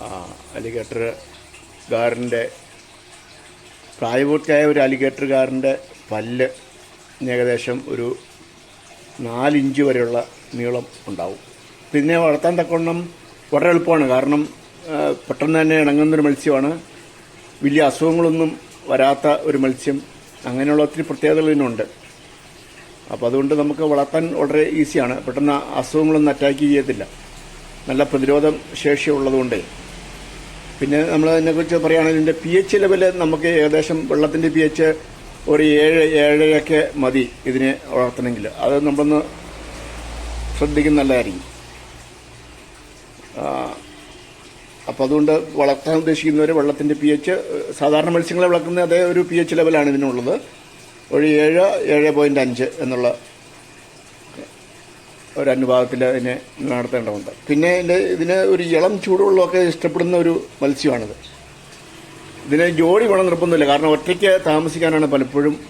Alligator ഗാറിന്റെ പ്രായപൂർത്തിയായ ഒരു alligator ഗാറിന്റെ പല്ല് ഏകദേശം ഒരു നാലിഞ്ച് വരെയുള്ള നീളം ഉണ്ടാവും. പിന്നെ വളർത്താൻ തക്കവണ്ണം വളരെ എളുപ്പമാണ്. കാരണം പെട്ടെന്ന് തന്നെ ഇണങ്ങുന്നൊരു മത്സ്യമാണ്. വലിയ അസുഖങ്ങളൊന്നും വരാത്ത ഒരു മത്സ്യം. അങ്ങനെയുള്ള ഒത്തിരി പ്രത്യേകതകൾ ഇതിനുണ്ട്. അപ്പോൾ അതുകൊണ്ട് നമുക്ക് വളർത്താൻ വളരെ ഈസിയാണ്. പെട്ടെന്ന് അസുഖങ്ങളൊന്നും അറ്റാക്ക് ചെയ്യത്തില്ല. നല്ല പ്രതിരോധം ശേഷിയുള്ളതുകൊണ്ടേ പിന്നെ നമ്മൾ അതിനെക്കുറിച്ച് പറയുകയാണെങ്കിൽ ഇതിന്റെ പി എച്ച് ലെവൽ നമുക്ക് ഏകദേശം വെള്ളത്തിന്റെ പി എച്ച് ഒരു ഏഴ് ഏഴരയൊക്കെ മതി ഇതിനെ വളർത്തണമെങ്കിൽ. അത് നമ്മളൊന്ന് ശ്രദ്ധിക്കുന്ന നല്ലതായിരിക്കും. അപ്പോൾ അതുകൊണ്ട് വളർത്താൻ ഉദ്ദേശിക്കുന്നവർ വെള്ളത്തിന്റെ പി എച്ച് സാധാരണ മത്സ്യങ്ങളെ വളർത്തുന്ന അതേ ഒരു പി എച്ച് ലെവലാണ് ഇതിനുള്ളത്. ഒരു ഏഴ് ഏഴ് പോയിന്റ് അഞ്ച് എന്നുള്ള ഒരു അനുപാതത്തിൽ അതിനെ നടത്തേണ്ടതുണ്ട്. പിന്നെ ഇതിന്റെ ഇതിന് ഒരു ഇളം ചൂടുവെള്ളമൊക്കെ ഇഷ്ടപ്പെടുന്ന ഒരു മത്സ്യമാണിത്. ഇതിന് ജോഡി വേണം നിർബന്ധമില്ല. കാരണം ഒറ്റയ്ക്ക് താമസിക്കാനാണ് പലപ്പോഴും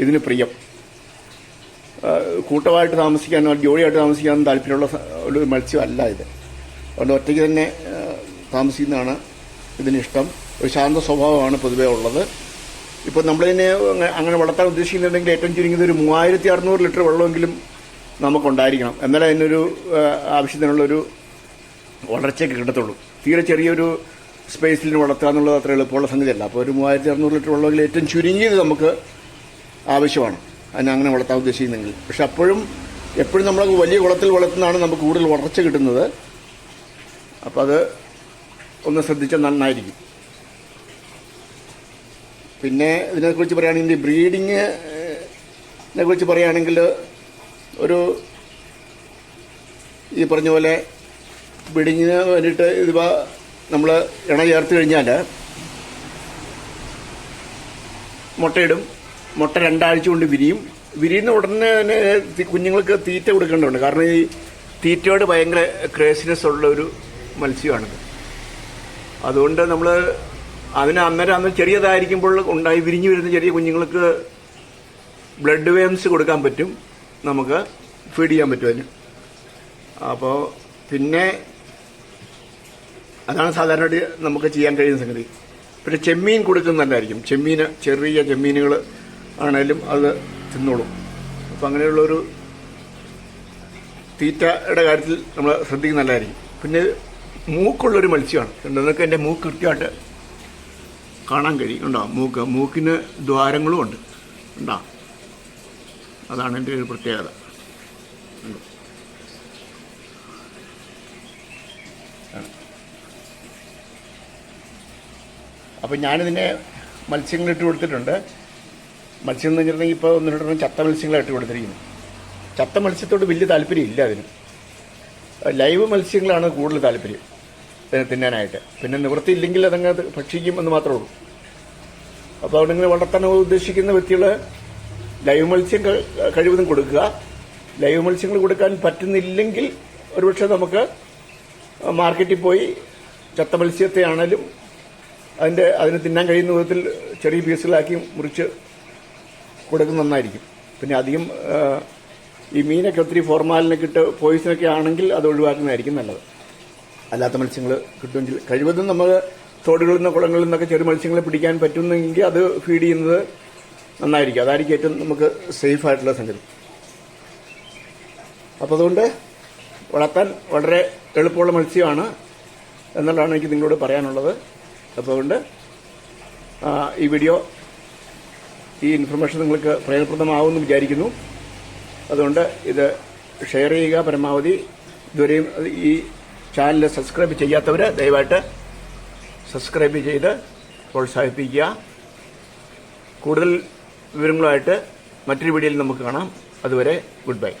ഇതിന് പ്രിയം. കൂട്ടമായിട്ട് താമസിക്കാനോ ജോഡിയായിട്ട് താമസിക്കാനോ താല്പര്യമുള്ള ഒരു മത്സ്യമല്ല ഇത്. അതുകൊണ്ട് ഒറ്റയ്ക്ക് തന്നെ താമസിക്കുന്നതാണ് ഇതിന് ഇഷ്ടം ഒരു ശാന്ത സ്വഭാവമാണ് പൊതുവേ ഉള്ളത്. ഇപ്പോൾ നമ്മളിതിനെ അങ്ങ- അങ്ങനെ വളർത്താൻ ഉദ്ദേശിക്കുന്നുണ്ടെങ്കിൽ ഏറ്റവും ചുരുങ്ങിയത് ഒരു മൂവായിരത്തി അറുന്നൂറ് ലിറ്റർ വെള്ളമെങ്കിലും നമുക്കുണ്ടായിരിക്കണം. എന്നാലേ അതിനൊരു ആവശ്യത്തിനുള്ളൊരു വളർച്ചയൊക്കെ കിട്ടത്തുള്ളൂ. തീരെ ചെറിയൊരു സ്പേസിൽ വളർത്തുക എന്നുള്ളത് അത്ര എളുപ്പമുള്ള സംഗതിയല്ല. അപ്പോൾ ഒരു മൂവായിരത്തി അറുന്നൂറ് ലിറ്റർ ഉള്ളതിൽ ഏറ്റവും ചുരുങ്ങിയത് നമുക്ക് ആവശ്യമാണ്. അതിനെ അങ്ങനെ വളർത്താൻ ഉദ്ദേശിക്കുന്നെങ്കിൽ. പക്ഷെ അപ്പോഴും എപ്പോഴും നമ്മൾ വലിയ കുളത്തിൽ വളർത്തുന്നതാണ് നമുക്ക് കൂടുതൽ വളർച്ച കിട്ടുന്നത്. അപ്പോൾ അത് ഒന്ന് ശ്രദ്ധിച്ചാൽ നന്നായിരിക്കും. പിന്നെ ഇതിനെക്കുറിച്ച് പറയുകയാണെങ്കിൽ ബ്രീഡിങ്ങിനെ കുറിച്ച് പറയുകയാണെങ്കിൽ ഒരു ഈ പറഞ്ഞ പോലെ വിടിഞ്ഞിന് വേണ്ടിയിട്ട് ഇതിപ്പോൾ നമ്മൾ ഇണ ചേർത്ത് കഴിഞ്ഞാൽ മുട്ടയിടും. മുട്ട രണ്ടാഴ്ച കൊണ്ട് വിരിയും. വിരിയുന്ന ഉടനെ തന്നെ കുഞ്ഞുങ്ങൾക്ക് തീറ്റ കൊടുക്കേണ്ടതുണ്ട്. കാരണം ഈ തീറ്റയോട് ഭയങ്കര ക്രേസിനെസ് ഉള്ള ഒരു മത്സ്യമാണിത്. അതുകൊണ്ട് നമ്മൾ അതിന് അന്നേരം അന്ന് ചെറിയതായിരിക്കുമ്പോൾ ഉണ്ടായി വിരിഞ്ഞു വരുന്ന ചെറിയ കുഞ്ഞുങ്ങൾക്ക് ബ്ലഡ് വേംസ് കൊടുക്കാൻ പറ്റും. നമുക്ക് ഫീഡ് ചെയ്യാൻ പറ്റും അതിന്. അപ്പോൾ പിന്നെ അതാണ് സാധാരണയായിട്ട് നമുക്ക് ചെയ്യാൻ കഴിയുന്ന സംഗതി. പിന്നെ ചെമ്മീൻ കൊടുക്കുന്നത് നല്ലതായിരിക്കും. ചെമ്മീന് ചെറിയ ചെമ്മീനുകൾ ആണേലും അത് തിന്നോളും. അപ്പം അങ്ങനെയുള്ളൊരു തീറ്റയുടെ കാര്യത്തിൽ നമ്മൾ ശ്രദ്ധിക്കുന്ന നല്ലതായിരിക്കും. പിന്നെ മൂക്കുള്ളൊരു മത്സ്യമാണ്. നിങ്ങൾക്ക് എന്റെ മൂക്ക് കൃത്യമായിട്ട് കാണാൻ കഴിയും. ഉണ്ടോ മൂക്ക് മൂക്കിന് ദ്വാരങ്ങളും ഉണ്ട്. ഉണ്ടോ അതാണ് എന്റെ ഒരു പ്രത്യേകത? അപ്പം ഞാനിതിനെ മത്സ്യങ്ങൾ ഇട്ട് കൊടുത്തിട്ടുണ്ട്. മത്സ്യം എന്ന് വെച്ചിട്ടുണ്ടെങ്കിൽ ഇപ്പോൾ ഒന്ന് രണ്ടെണ്ണം ചത്ത മത്സ്യങ്ങളാണ് ഇട്ട് കൊടുത്തിരിക്കുന്നു ചത്ത മത്സ്യത്തോട് വലിയ താല്പര്യമില്ല അതിന്. ലൈവ് മത്സ്യങ്ങളാണ് കൂടുതൽ താല്പര്യം. ഇതിനെ തിന്നാനായിട്ട്. പിന്നെ നിവൃത്തിയില്ലെങ്കിൽ അതങ്ങ് അത് ഭക്ഷിക്കും എന്ന് മാത്രമേ ഉള്ളൂ. അപ്പോൾ അവിടെ ഇങ്ങനെ വളർത്താൻ ഉദ്ദേശിക്കുന്ന വ്യക്തികൾ ലൈവ് മത്സ്യം കഴിവതും കൊടുക്കുക. ലൈവ് മത്സ്യങ്ങൾ കൊടുക്കാൻ പറ്റുന്നില്ലെങ്കിൽ ഒരുപക്ഷെ നമുക്ക് മാർക്കറ്റിൽ പോയി ചത്ത മത്സ്യത്തെ ആണെങ്കിലും അതിന്റെ അതിന് തിന്നാൻ കഴിയുന്ന വിധത്തിൽ ചെറിയ പീസുകളാക്കി മുറിച്ച് കൊടുക്കുന്നത് നന്നായിരിക്കും. പിന്നെ അധികം ഈ മീനൊക്കെ ഒത്തിരി ഫോർമാലിനൊക്കെ ഇട്ട് പോയിസനൊക്കെ ആണെങ്കിൽ അത് ഒഴിവാക്കുന്നതായിരിക്കും നല്ലത്. അല്ലാത്ത മത്സ്യങ്ങൾ കിട്ടുമെങ്കിൽ കഴിവതും നമ്മൾ തോടുകളിൽ നിന്നോ കുളങ്ങളിൽ നിന്നൊക്കെ ചെറിയ മത്സ്യങ്ങളെ പിടിക്കാൻ പറ്റുന്നെങ്കിൽ അത് ഫീഡ് ചെയ്യുന്നത് നന്നായിരിക്കും. അതായിരിക്കും ഏറ്റവും നമുക്ക് സേഫ് ആയിട്ടുള്ള സംഗതി. അപ്പോൾ അതുകൊണ്ട് വളർത്താൻ വളരെ എളുപ്പമുള്ള മത്സ്യമാണ് എന്നുള്ളതാണ് എനിക്ക് നിങ്ങളോട് പറയാനുള്ളത്. അപ്പോൾ അതുകൊണ്ട് ഈ വീഡിയോ ഈ ഇൻഫർമേഷൻ നിങ്ങൾക്ക് പ്രയോജനപ്രദമാവുമെന്ന് വിചാരിക്കുന്നു. അതുകൊണ്ട് ഇത് ഷെയർ ചെയ്യുക പരമാവധി. ഇതുവരെയും ഈ ചാനൽ സബ്സ്ക്രൈബ് ചെയ്യാത്തവർ ദയവായിട്ട് സബ്സ്ക്രൈബ് ചെയ്ത് പ്രോത്സാഹിപ്പിക്കുക. കൂടുതൽ വിവരങ്ങളുമായിട്ട് മറ്റൊരു വീഡിയോയിൽ നമുക്ക് കാണാം. അതുവരെ ഗുഡ് ബൈ.